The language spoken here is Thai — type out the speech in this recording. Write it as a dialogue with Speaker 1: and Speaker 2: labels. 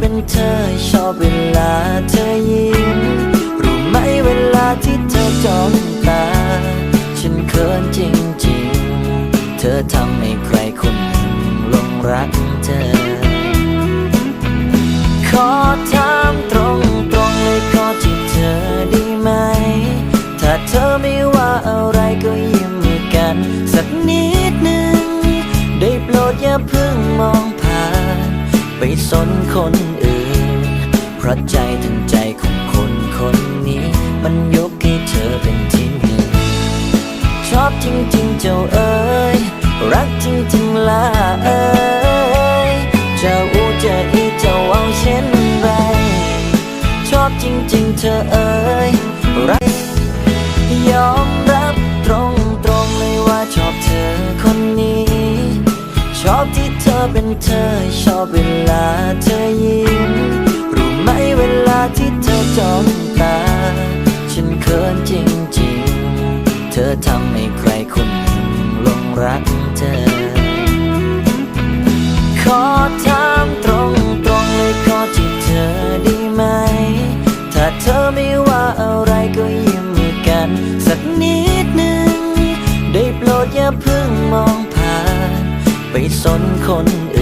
Speaker 1: เป็นเธอชอบเวลาเธอยิ้ม รู้ไหมเวลาที่เธอจ้องตา ฉันเขินจริงๆ เธอทำให้ใครคนหนึ่งลงรักเธอ ขอถามตรงตรงๆเลยขอจีบเธอได้ไหม ถ้าเธอไม่ว่าอะไรก็ยิ้มให้กัน สักนิดหนึ่งได้โปรดอย่าเพิ่ง ไปสนคนอื่น เพราะใจทั้งใจของคนคนนี้ มันยกให้เธอเป็นที่หนึ่งชอบจริงๆเจ้าเอ๋ยรักจริงๆล่ะเอ๋ยจะอูจะอีจะเอาเช่นไร ชอบจริงๆเธอเอ๋ยรักยอมรับตรงตรงเลยว่าชอบเธอคนนี้ ชอบที่เธอเป็นเธอชอบเวลา ที่เธอจ้องตา ฉันเขินจริงๆ เธอทำให้ใครคนหนึ่งลงรักเธอ ขอถามตรงตรงๆเลยขอจีบเธอได้ไหม ถ้าเธอไม่ว่าอะไรก็ยิ้มกัน สักนิดหนึ่ง ได้โปรดอย่าเพิ่งมองผ่าน ไปสนคนอื่น